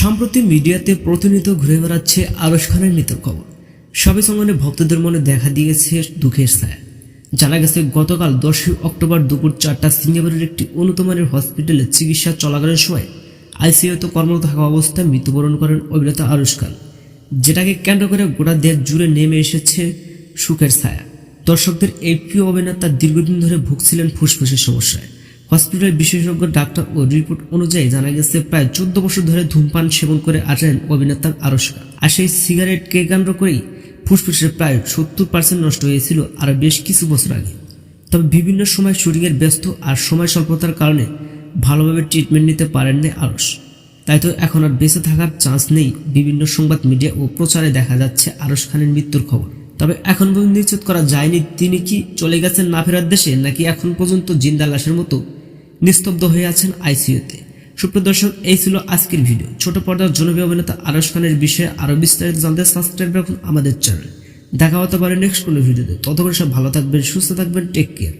সম্প্রতি মিডিয়াতে প্রতিনিয়ত ঘুরে বেড়াচ্ছে আরশ খানের মৃত্যুর খবর। সবে সঙ্গে ভক্তদের মনে দেখা দিয়েছে দুঃখের ছায়া। জানা গেছে, গতকাল দশই অক্টোবর দুপুর চারটা সিঙ্গাপুরের একটি উন্নতমানের হসপিটালে চিকিৎসা চলাকালীন সময় আইসিইউতে কর্মরত থাকা অবস্থায় মৃত্যুবরণ করেন অভিনেতা আরুষ খান। যেটাকে কেন্দ্র করে গোটা দেশ জুড়ে নেমে এসেছে সুখের ছায়া। দর্শকদের এই প্রিয় অভিনেতা দীর্ঘদিন ধরে ভুগছিলেন ফুসফুসের সমস্যায়। হসপিটালের বিশেষজ্ঞ ডাক্তার ও রিপোর্ট অনুযায়ী জানা গেছে, প্রায় চোদ্দ বছর ধরে ধূমপান সেবন করে আসেন অভিনেতা খান আর সেই সিগারেটকে কেন্দ্র করেই ফুসফুসের প্রায় সত্তর পার্সেন্ট নষ্ট হয়েছিল আরও বেশ কিছু বছর আগে। তবে বিভিন্ন সময় শুটিংয়ের ব্যস্ত আর সময় স্বল্পতার কারণে ভালোভাবে ট্রিটমেন্ট নিতে পারেননি আরস তাই তো এখন আর বেঁচে থাকার চান্স নেই, বিভিন্ন সংবাদ মিডিয়া ও প্রচারে দেখা যাচ্ছে আরস খানের মৃত্যুর খবর। তবে এখন পর্যন্ত নিশ্চিত করা যায়নি তিনি কি চলে গেছেন না ফেরার দেশে, নাকি এখন পর্যন্ত জিন্দা লাশের মতো নিস্তব্ধ হয়ে আছেন আইসিইউতে। সুপ্রদর্শক এই ছিল আজকের ভিডিও। ছোট পর্দার জনপ্রিয় অভিনেতা আরস খানের বিষয়ে আরও বিস্তারিত জানতে সাবস্ক্রাইব রাখুন আমাদের চ্যানেল দেখা হতে পারে নেক্সট কোনো ভিডিওতে। ততক্ষণ সব ভালো থাকবেন, সুস্থ থাকবেন টেক কেয়ার